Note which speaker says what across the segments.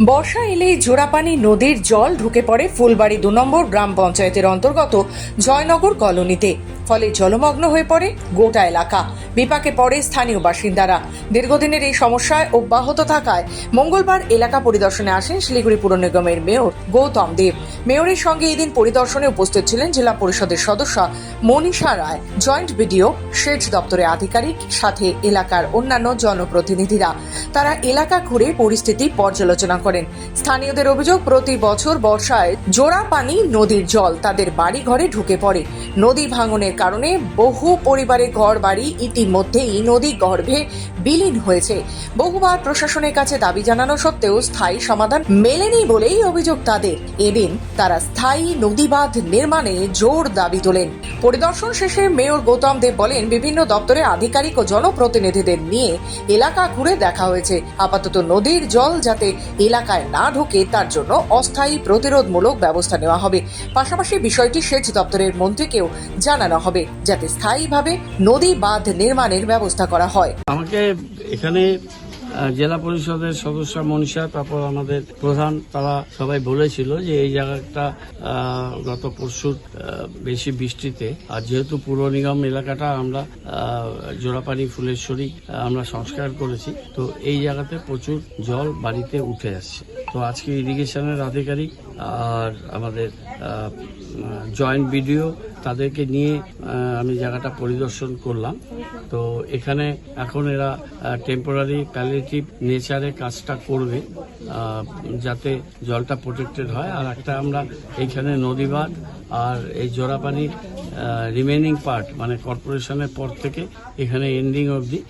Speaker 1: বর্ষা এলেই জোড়াপানি নদীর জল ঢুকে পড়ে ফুলবাড়ি দু নম্বর গ্রাম পঞ্চায়েতের অন্তর্গত জয়নগর কলোনিতে। ফলে জলমগ্ন হয়ে পড়ে গোটা এলাকা। বিপাকে পড়ে স্থানীয় বাসিন্দারা। দীর্ঘদিনের এই সমস্যায় অব্যাহত থাকায় মঙ্গলবার এলাকা পরিদর্শনে আসেন শিলিগুড়ি পুর নিগমের মেয়র গৌতম দেব। মেয়রের সঙ্গে এদিন পরিদর্শনে উপস্থিত ছিলেন জেলা পরিষদের সদস্য মনীষা রায়। জয়েন্ট বিডিও সেচ দপ্তরের আধিকারিক, সাথে এলাকার অন্যান্য জনপ্রতিনিধিরা। তারা এলাকা ঘুরে পরিস্থিতি পর্যালোচনা করেন। স্থানীয়দের অভিযোগ, প্রতি বছর বর্ষায় জোড়া পানি, নদীর জল তাদের বাড়ি ঘরে ঢুকে পড়ে। নদী ভাঙনের কারণে বহু পরিবারের ঘর বাড়ি ইতিমধ্যেই নদী গর্ভে বিলীন হয়েছে। বহুবার প্রশাসনের কাছে দাবি জানানো সত্ত্বেও স্থায়ী সমাধান মেলেনি বলেই অভিযোগ তাদের। এদিন তারা স্থায়ী নদী বাঁধ নির্মাণে জোর দাবি তোলেন। পরিদর্শন শেষে মেয়র গৌতম দেব বলেন, বিভিন্ন দপ্তরে আধিকারিক ও জনপ্রতিনিধিদের নিয়ে এলাকা ঘুরে দেখা হয়েছে। আপাতত নদীর জল যাতে এলাকায় না ঢোকে, তার জন্য অস্থায়ী প্রতিরোধমূলক ব্যবস্থা নেওয়া হবে। পাশাপাশি বিষয়টি সেচ দপ্তরের মন্ত্রীকেও জানানো হবে, যাতে স্থায়ীভাবে নদী বাঁধ নির্মাণের ব্যবস্থা করা হয়।
Speaker 2: আমাকে এখানে জেলা পরিষদের সদস্য মনীষা, তারপর আমাদের প্রধান, তারা সবাই বলেছিল যে এই জায়গাটা গত পরশু বেশি বৃষ্টিতে। আর যেহেতু পুর নিগম এলাকাটা আমরা জোড়াপানি ফুলেশ্বরী আমরা সংস্কার করেছি, তো এই জায়গাতে প্রচুর জল বাড়িতে উঠে আসছে। তো আজকে ইরিগেশনের আধিকারিক আর আমাদের জয়েন্ট ভিডিও তাদেরকে নিয়ে আমি জায়গাটা পরিদর্শন করলাম। তো এখানে এখন এরা টেম্পোরারি প্যালেটিভ নেচারে কাজটা করবে যাতে জলটা প্রোটেক্টেড হয়। আর একটা আমরা এইখানে নদীবাঁধ আর এই জোড়াপানির রিমেনিং পার্ট মানে কর্পোরেশনের পর থেকে এখানে এন্ডিং অবধি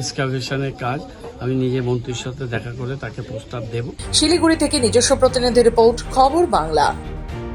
Speaker 2: এক্সকাভেশনের কাজ আমি নিজে মন্ত্রীর সাথে দেখা করে তাকে প্রস্তাব দেব।
Speaker 1: শিলিগুড়ি থেকে নিজস্ব প্রতিনিধি রিপোর্ট, খবর বাংলা।